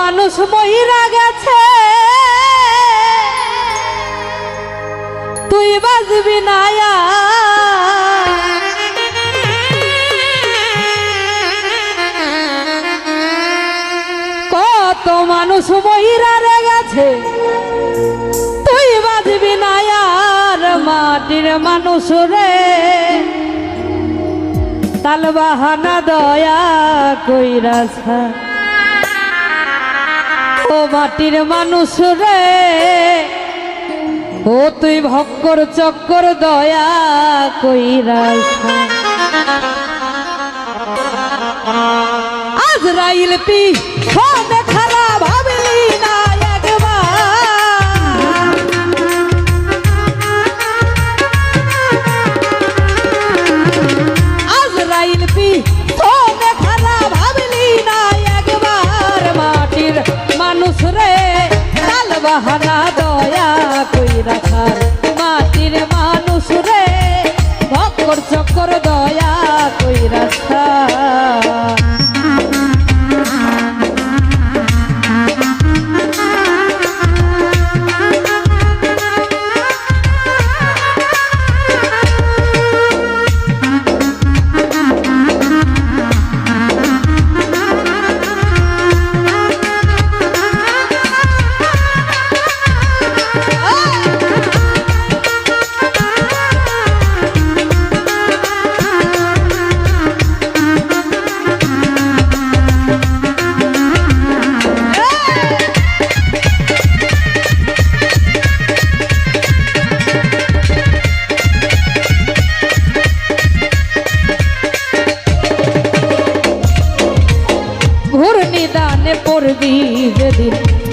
মানুষ মহিরা গেছে। তুই বাজবি না কত মানুষ মহিরা রে গেছে। তুই বাজবি না মাটির মানুষ রে। তাল বাহানা দয়া কইরাছা ও মাটির মানুষ রে। ও তুই ভক্কর চক্কর দয়া কইরা আজ রাইল পি দয়া কই রাখার মাটির মানুষ রে ভক্কর চক্কর দয়া কই রাখা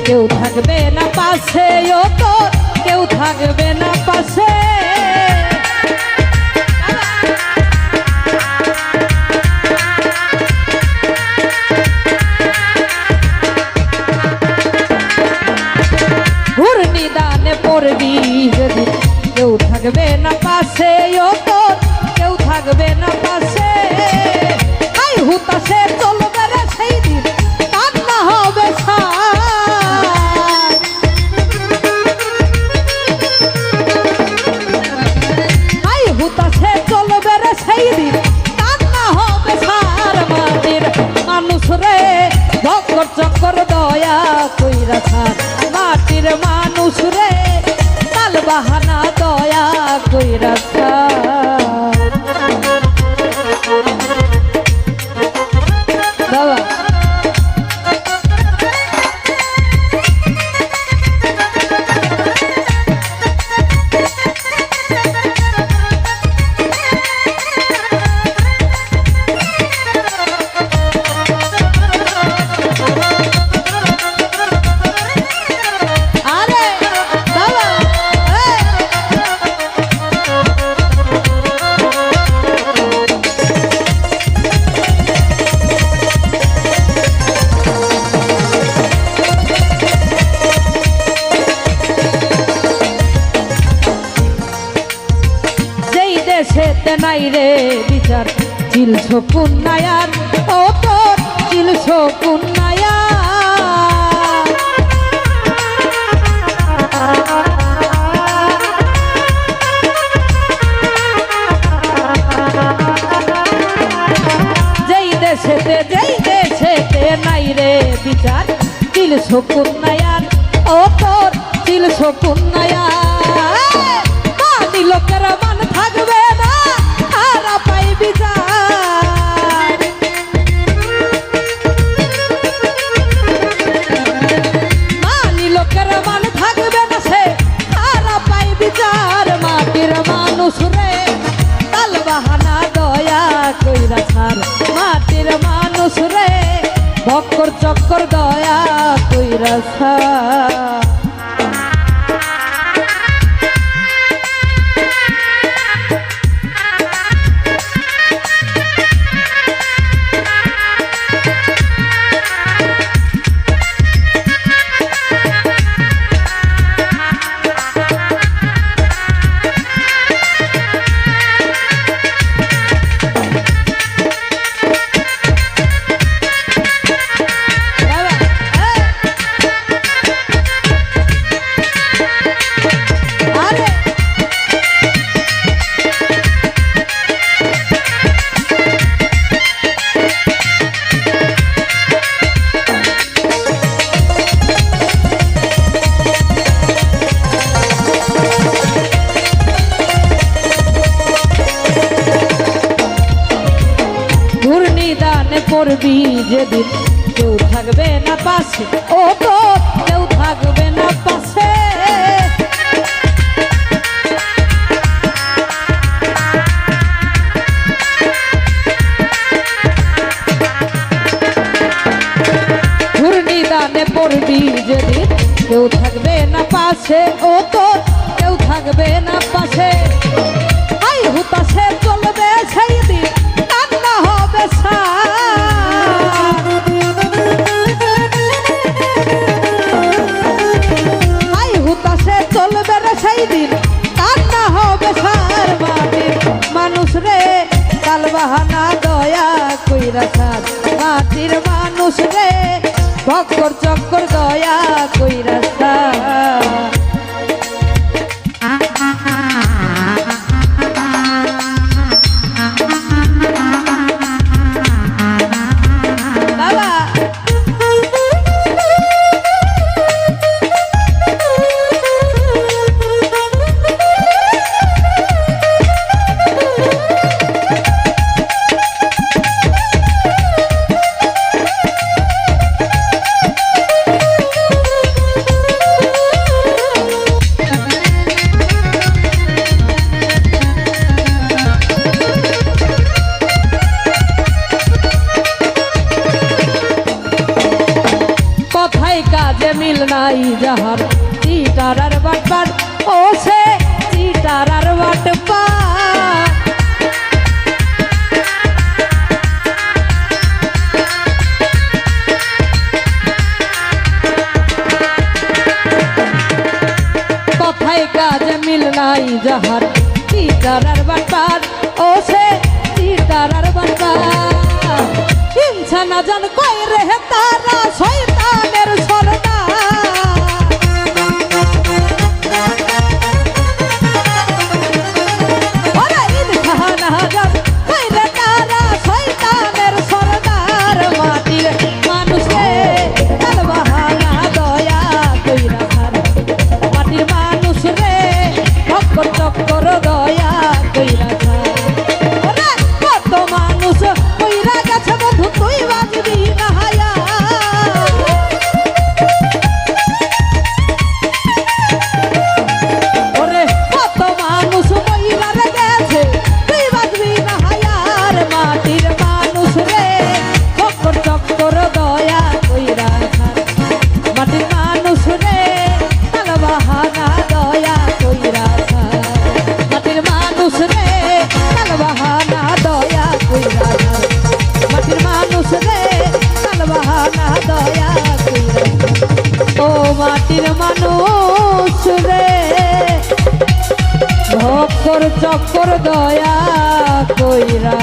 কেউ থাকবে না পাশে ও তোর কেউ থাকবে না পাশে। কইরা নাই রে বিচার চিলছ পুন্নায়ার ও তোর চিলছ পুন্নায়ার যেই দেশেতে যেই দেশেতে নাই রে বিচার চিলছ পুন্নায়ার ও তোর চিলছ পুন্নায়ার বিচার মাটির মানুষ রে। তাল বাহানা দয়া কইরা ছাড়। মাটির মানুষ রে ভক্কর চক্কর দয়া কইরা ছাড়। পড়বি যেদিন। কেউ থাকবে না পাশে, ও তো কেউ থাকবে না পাশে। ঘূর্ণিদানে পড়বি যেদিন, কেউ থাকবে না পাশে, ও তো কেউ থাকবে না পাশে। কাল দয়া কইরা রাখা মাটির মানুষ রে ভক্কর চক্কর দয়া কইরা আর ও সে চিটার আর বাটবার কথাই কাজে মিল নাই যাহার চিটার আর ও সে চিটার আর বাটবার জান কই রে তারা, শয়তানের সরদার। মাটির মানুষ রে ভক্কর চক্কর দয়া কইরা।